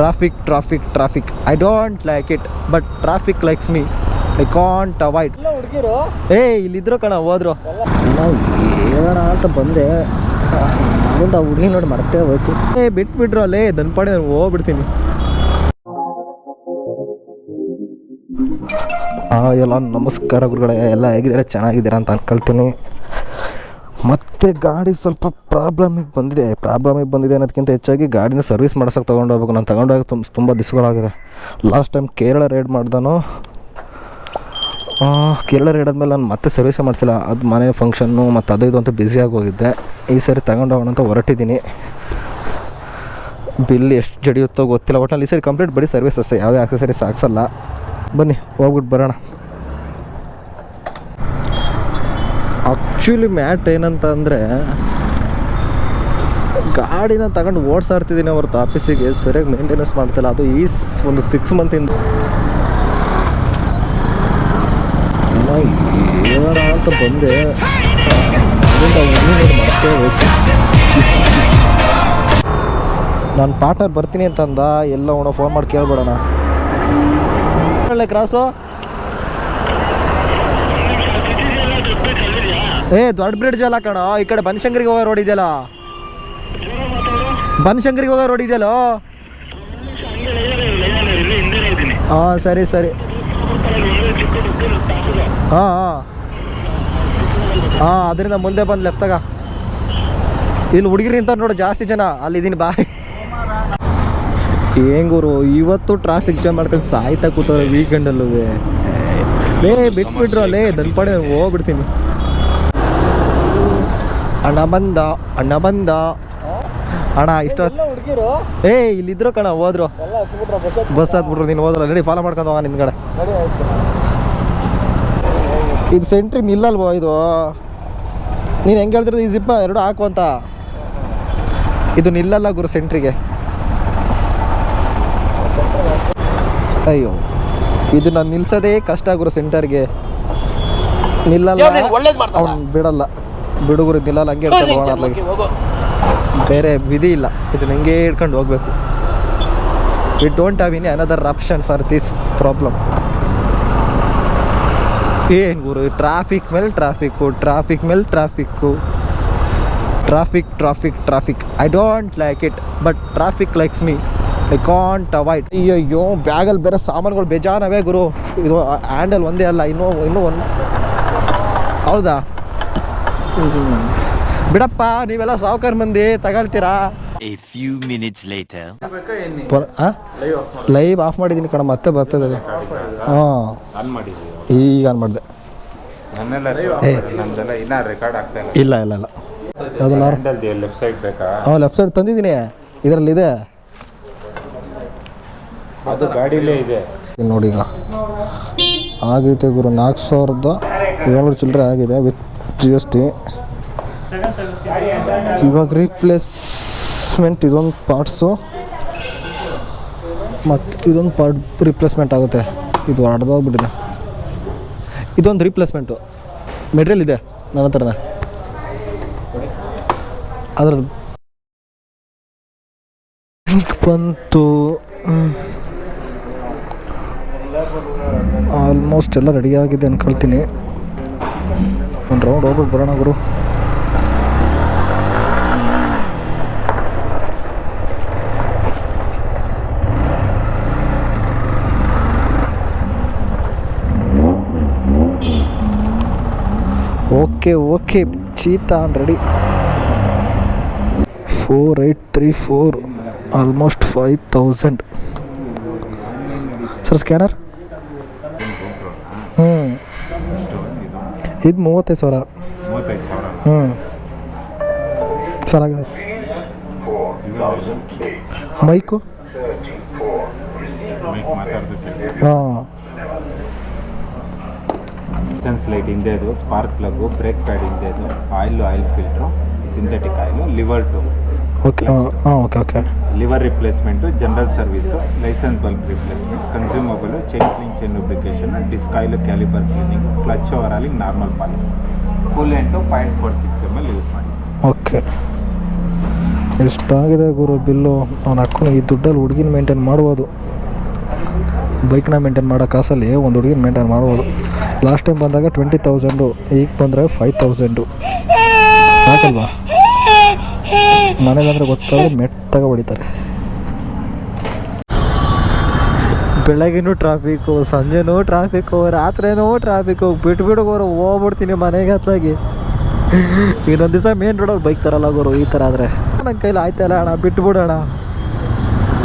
Traffic traffic traffic I don't like it but traffic likes me I can't avoid ಹುಡುಗಿರು? ಏ ಇಲ್ಲಿದ್ರು ಕಣ ಹೋದ್ರು. ಹೇಳೋಣ ಅಂತ ಬಂದೆ. ಮುಂದೆ ಆ ಹುಡುಗಿ ನೋಡಿ ಮರ್ತೇ ಹೋಯ್ತು. ಏ ಬಿಟ್ಬಿಟ್ರು ಅಲ್ಲೇ ದನ್ಪಾಡಿ ನಾನು ಹೋಗ್ಬಿಡ್ತೀನಿ. ಆ ಎಲ್ಲ ನಮಸ್ಕಾರ ಗುರುಗಳೇ ಎಲ್ಲ ಹೇಗಿದ್ದಾರೆ? ಚೆನ್ನಾಗಿದ್ದೀರಾ ಅಂತ ಅನ್ಕೊಳ್ತೀನಿ. ಮತ್ತೆ ಗಾಡಿ ಸ್ವಲ್ಪ ಪ್ರಾಬ್ಲಮಿಗೆ ಬಂದಿದೆ. ಪ್ರಾಬ್ಲಮಿಗೆ ಬಂದಿದೆ ಅನ್ನೋದಕ್ಕಿಂತ ಹೆಚ್ಚಾಗಿ ಗಾಡಿನ ಸರ್ವಿಸ್ ಮಾಡ್ಸೋಕೆ ತೊಗೊಂಡು ಹೋಗ್ಬೇಕು. ನಾನು ತೊಗೊಂಡೋಗಿ ತುಂಬ ತುಂಬ ದಿವಸಗಳಾಗಿದೆ ಲಾಸ್ಟ್ ಟೈಮ್ ಕೇರಳ ರೈಡ್ ಮಾಡ್ದನು. ಕೇರಳ ರೈಡ್ ಆದಮೇಲೆ ನಾನು ಮತ್ತೆ ಸರ್ವಿಸೇ ಮಾಡಿಸಿಲ್ಲ. ಅದು ಮನೆ ಫಂಕ್ಷನ್ನು ಮತ್ತು ಅದು ಇದು ಅಂತ ಬ್ಯುಸಿಯಾಗಿ ಹೋಗಿದ್ದೆ. ಈ ಸರಿ ತಗೊಂಡೋಗೋಣ ಅಂತ ಹೊರಟಿದ್ದೀನಿ. ಬಿಲ್ ಎಷ್ಟು ಜಡಿಯುತ್ತೋ ಗೊತ್ತಿಲ್ಲ. ಒಟ್ಟಿನಲ್ಲಿ ಈ ಸರಿ ಕಂಪ್ಲೀಟ್ ಬರೀ ಸರ್ವಿಸ್ ಅಷ್ಟೇ ಯಾವುದೇ ಆಕ್ಸೆಸರಿ ಸಾಕ್ಸಲ್ಲ ಬನ್ನಿ ಹೋಗ್ಬಿಟ್ಟು ಬರೋಣ. ಆ್ಯಕ್ಚುಲಿ ಮ್ಯಾಟ್ ಏನಂತ ಅಂದರೆ ಗಾಡಿನ ತಗೊಂಡು ಓಡಿಸಾಡ್ತಿದ್ದೀನಿ ಹೊರತು ಆಫೀಸಿಗೆ ಸರಿಯಾಗಿ ಮೇಂಟೆನೆನ್ಸ್ ಮಾಡ್ತಿಲ್ಲ. ಅದು ಈ ಒಂದು ಸಿಕ್ಸ್ ಮಂತಿಂದ ಅಂತ ಬಂದೆ. ನಾನು ಪಾರ್ಟ್ನರ್ ಬರ್ತೀನಿ ಅಂತಂದ. ಎಲ್ಲ ಅವನು ಫೋನ್ ಮಾಡಿ ಕೇಳ್ಬಿಡೋಣ. ಕ್ರಾಸು ಏ ದೊಡ್ಡ ಬ್ರಿಡ್ಜ್ ಅಲ್ಲ ಕಣ ಈ ಕಡೆ ಬನಶಂಕರಿಗೆ ಹೋಗೋ ರೋಡ್ ಇದೆಯಲ್ಲ ಬನಶಂಕರಿಗೆ ಹೋಗೋ ರೋಡ್ ಇದೆಯಲ್ಲೋ ಹಾಂ ಸರಿ ಸರಿ ಹಾಂ ಹಾಂ ಹಾಂ ಅದರಿಂದ ಮುಂದೆ ಬಂದು ಲೆಫ್ಟಾಗ ಇಲ್ಲಿ ಹುಡುಗಿರಿ ಅಂತ ನೋಡು ಜಾಸ್ತಿ ಜನ ಅಲ್ಲಿದ್ದೀನಿ ಬಾಯ್ ಹೆಂಗೂರು ಇವತ್ತು ಟ್ರಾಫಿಕ್ ಜಾಮ್ ಮಾಡ್ಕೊಂಡು ಸಾಯ್ತಾ ಕೂತವ್ರೆ ವೀಕೆಂಡಲ್ಲೂ ಲೇ ಬಿಟ್ಬಿಟ್ರು ಅಲ್ಲೇ ದನ್ಪಾಡಿ ಹೋಗ್ಬಿಡ್ತೀನಿ ಅಣ್ಣ ಬಂದ ಅಣ್ಣ ಬಂದ ಅಣ್ಣ ಇಷ್ಟ ಎಲ್ಲ ಹುಡುಗಿರು. ಏ ಇಲ್ಲಿದ್ರು ಕಣ ಹೋದ್ರು. ಬಸ್ ಹತ್ಬಿಟ್ರು. ನೀನು ಹೋದ್ರಲ್ಲ. ನಡಿ ಫಾಲೋ ಮಾಡ್ಕೊಂಡು ಹೋಗ ನಿನ್ಗಡೆ. ಇದು ಸೆಂಟ್ರಿಗೆ ನಿಲ್ಲಲ್ವೋ ಇದು? ನೀನು ಹೆಂಗೆ ಹೇಳ್ತಿರೋದು? ಈ ಜಿಪ್ಪ ಎರಡು ಹಾಕು ಅಂತ. ಇದು ನಿಲ್ಲಲ್ಲ ಗುರು ಸೆಂಟ್ರಿಗೆ ಅಯ್ಯೋ ಇದು ನಾನು ನಿಲ್ಸೋದೇ ಕಷ್ಟ ಗುರು ಸೆಂಟರ್ಗೆ ನಿಲ್ಲಲ್ಲ. ಅವ್ನು ಬಿಡಲ್ಲ. ಬಿಡುಗುರು ನಿಲ್ಲಲ್ಲ ಹಂಗೆ ಹಿಡ್ಕೊಂಡು ಹೋಗೋಣ ಬೇರೆ ವಿಧಿ ಇಲ್ಲ. ಇದನ್ನ ಹಂಗೆ ಇಟ್ಕೊಂಡು ಹೋಗ್ಬೇಕು. We don't have any another option for this problem ಏನು ಗುರು ಟ್ರಾಫಿಕ್ ಮೇಲೆ ಟ್ರಾಫಿಕ್ಕು ಟ್ರಾಫಿಕ್ ಮೇಲೆ traffic traffic traffic traffic I don't like it but traffic likes me I can't avoid ಅಯ್ಯಯ್ಯೋ ಬ್ಯಾಗಲ್ಲಿ ಬೇರೆ ಸಾಮಾನುಗಳು ಬೇಜಾನವೇ ಗುರು. ಇದು ಹ್ಯಾಂಡಲ್ ಒಂದೇ ಅಲ್ಲ ಇನ್ನೂ ಇನ್ನೂ ಒಂದು ಹೌದಾ. ಬಿಡಪ್ಪ ನೀವೆಲ್ಲ ಸಾವುಕಾರ ಮಂದಿ ತಗೊಳ್ತೀರಾ? A few minutes later. Live off ಮಾಡಿದ್ದೀನಿ ಕಣ ಮತ್ತೆ ಬರ್ತದೆ ಅದು. ಹಾಂ. ಈಗ ಆನ್ ಮಾಡಿದೆ. ಇಲ್ಲ ಇಲ್ಲ ಇಲ್ಲ. ಲೆಫ್ಟ್ ಸೈಡ್ ಬೇಕಾ ಹಾಂ ಲೆಫ್ಟ್ ಸೈಡ್ ತಂದಿದ್ದೀನಿ. ಅದು ಗಾಡಿಲೇ ಇದೆ. ಇಲ್ಲಿ ನೋಡಿ ಈಗ. ಆಗೈತೆ ಗುರು ನಾಲ್ಕು ಸಾವಿರದ ಏಳ್ನೂರು ಚಿಲ್ಲರೆ ಆಗಿದೆ. ವಿತ್ ಜಿ ಎಸ್ ಟಿ ಇವಾಗ ರೀಪ್ಲೇಸ್ಮೆಂಟ್ ಇದೊಂದು ಪಾರ್ಟ್ಸು ಮತ್ತು ಇದೊಂದು ಪಾರ್ಟ್ ರಿಪ್ಲೇಸ್ಮೆಂಟ್ ಆಗುತ್ತೆ. ಇದು ಹೊಡೆದೋಗ್ಬಿಟ್ಟಿದೆ ಇದೊಂದು ರೀಪ್ಲೇಸ್ಮೆಂಟು ಮೆಟೀರಿಯಲ್ ಇದೆ, ನನ್ನ ಹತ್ರನೇ. ಅದ್ರ ಬಂತು. ಆಲ್ಮೋಸ್ಟ್ ಎಲ್ಲ ರೆಡಿ ಆಗಿದೆ ಅನ್ಕೊಳ್ತೀನಿ. ಒಂದು ರೌಂಡ್ ಹೋಗ್ಬಿಟ್ಟು ಬರೋಣ ಗುರು. Okay okay cheetah ready four eight three four almost five thousand sir scanner ಹ್ಞೂ ಇದು ಮೂವತ್ತೈದು ಸಾವಿರ. ಮೂವತ್ತೈದು ಸಾವಿರ. ಹ್ಞೂ ಸರಾಗ. ಮೈಕು? ಹಾಂ. ಸೆನ್ಸ್ ಲೈಟ್ ಹಿಂದೆ ಅದು ಸ್ಪಾರ್ಕ್ ಪ್ಲಗ್ ಬ್ರೇಕ್ ಪ್ಯಾಡ್ ಹಿಂದೆ ಅದು oil oil filter synthetic oil lever to okay ಹಾಂ okay okay lever replacement general service licence bulb replacement consumable chain clean chain lubrication disc oil caliper cleaning clutch over oiling normal Pal full ಎಂಟು point four six M L use ಮಾಡಿ. Okay ಎಷ್ಟಾಗಿದೆ ಗುರು bill? ಅವ್ನು ಅಕ್ಕನ ಈ ದುಡ್ಡಲ್ಲಿ ಹುಡುಗಿನ maintain ಮಾಡ್ಬೋದು. ಬೈಕ್ನ ಮೇಂಟೈನ್ ಮಾಡೋ ಕಾಸಲ್ಲಿ ಒಂದು ಹುಡುಗಿನ ಮೇಂಟೈನ್ ಮಾಡ್ಬೋದು. ಲಾಸ್ಟ್ ಟೈಮ್ ಬಂದಾಗ ಟ್ವೆಂಟಿ ತೌಸಂಡು ಈಗ ಬಂದರೆ ಫೈವ್ ತೌಸಂಡು ಸಾಕಲ್ವಾ? ಮನೇಲಂದ್ರೆ ಗೊತ್ತಾದ್ರೆ ಮೆಟ್ಟಾಗ ಹೊಡಿತಾರೆ. ಬೆಳಗಿನೂ ಟ್ರಾಫಿಕ್ಕು ಸಂಜೆನೂ ಟ್ರಾಫಿಕ್ಕು ರಾತ್ರಿನೂ ಟ್ರಾಫಿಕ್ಕು ಬಿಟ್ಬಿಡು ಗೋರು ಹೋಗ್ಬಿಡ್ತೀನಿ ಮನೆಗೆ ಹತ್ತಾಗಿ ಇನ್ನೊಂದು ದಿವಸ ಮೇನ್ ರೋಡಲ್ಲಿ ಬೈಕ್ ತರಲ್ಲ ಗುರು ಈ ಥರ ಆದರೆ. ನನ್ನ ಕೈಲಿ ಆಯ್ತಲ್ಲ ಅಣ್ಣ, ಬಿಟ್ಟು ಬಿಡೋಣ